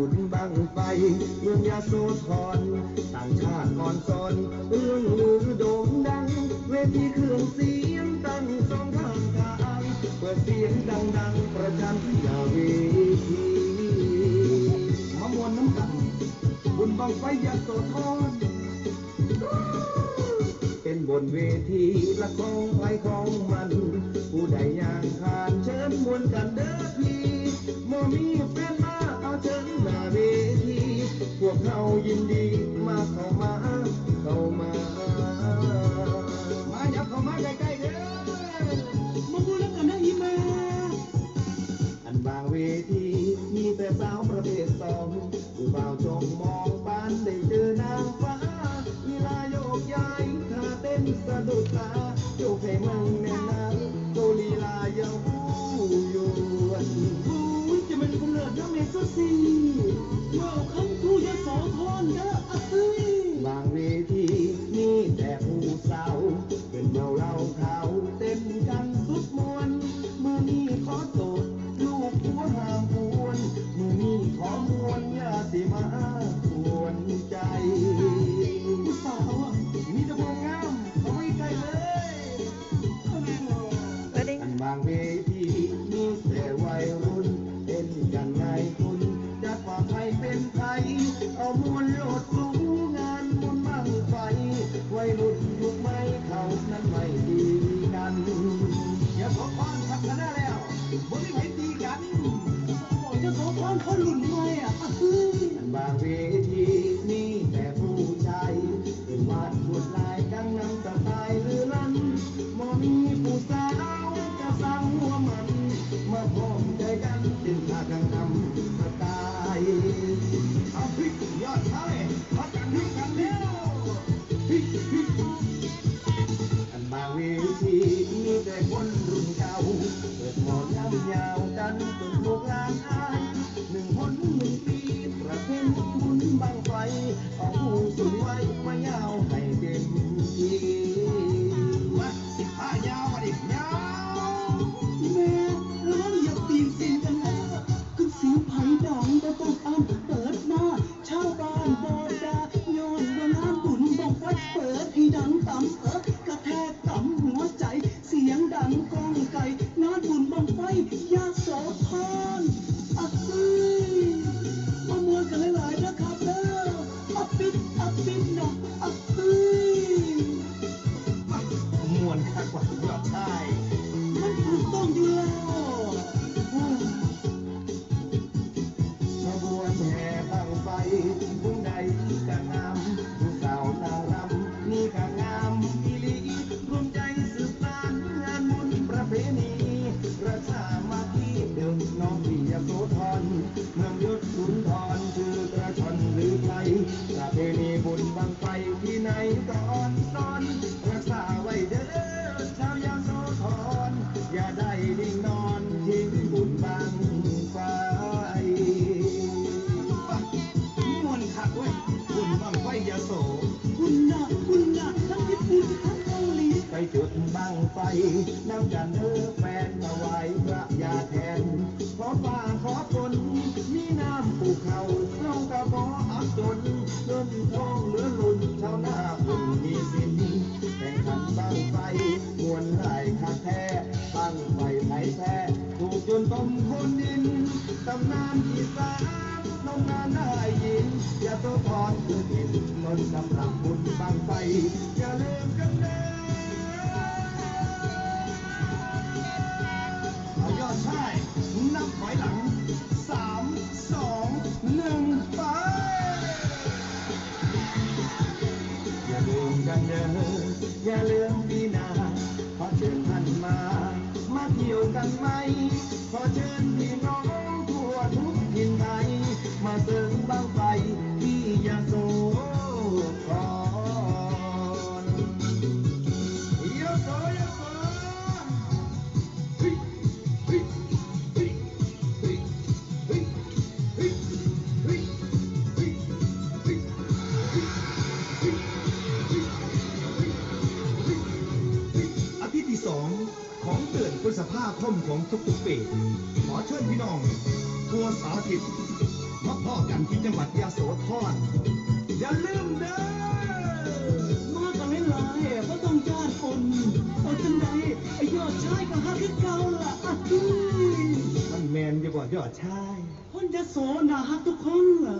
เมืองยาโสธรต่างชาติก่อนสอนเรื่องลือโด่งดัง เวทีเครื่องเสียงตั้งสองข้างทางเปิดเสียงดังๆ ประชันหน้าเวทีมามวนน้ำกันบุญบังไฟยาโสธรเป็นบนเวทีละของไฟของมัน ผู้ใดอยากผ่านเชิญมวนกันเด้อพี่ วกเรายินดีมาเข้ามา มวลโลดสูงงานบุญบังไฟวัยรุ่นยุคใหม่เขานั้นไม่ดีกันอย่าขอความทักกันได้แล้วบนนี้ไม่ดีกันโอ้ยโสธรเขาหลุนไงอะอะเฮ้ยบางเวทีมีแต่ผู้ชายเป็นวาดลวดลายกังน้ำสไตล์หรือลั่นมอมีผู้สาวจะสั่งหัวมันมาพร้อมใจกันเป็นท่ากังนำ chuối quay quay nhau ngày đêm kia ปิดอะปิดนะอะเฮ้ยมวนคักกว่ายอดชายมันถูกต้องอยู่แล้วโอ้ยขบวนแห่บังไฟผู้ใดก็งามผู้สาวนางรำนี่ก็งามอีลีรวมใจสืบสานงานบุญประเพณีประชามาที่เดิมน้องพี่ยโสธรเมืองยศสุนทร รักษาไว้เด้อชาวยาโสธรอย่าได้ดิ่งนอนทิ้งบุญบังไฟมวนคักเว้ยบุญบังไฟยาโสคุณน่ะคุณน่ะทั้งญี่ปุ่นทั้งเกาหลีไปจุดบังไฟน้ำกันเธอแฟนถวายพระยาแทนขอฟ้าขอฝนมีน้ำภูเขาเล่ากระบออักจนเงินทองเหลื มวนได้คาแท้บังไฟไผ่แท้ถูกจนต้มคนดินตำนานอีสานน้องนานได้ยิน อย่าตัวพรคือดินนนสำหรับบุญบางไฟอย่าลืมกันเด้อเอายอดชายนับถอยหลัง กันไหม ขอเชิญพี่น้องทั่วทุกถิ่นไทย มาเสริมบ้างไฟ เดือนพฤษภาคมของทุกๆปีขอเชิญพี่น้อง ทัวสาธิตมาพ่อกันที่จังหวัดยโสธรอย่าลืมเด้อมากันไม่ลายก็ต้องจ้านคนเอาจังไดไอ้ยอดชายก็ฮักคือเก่าล่ะอะอุ้ยมันแมนอยู่บ่ยอดชายคนจะโสน่าฮักทุกคนล่ะ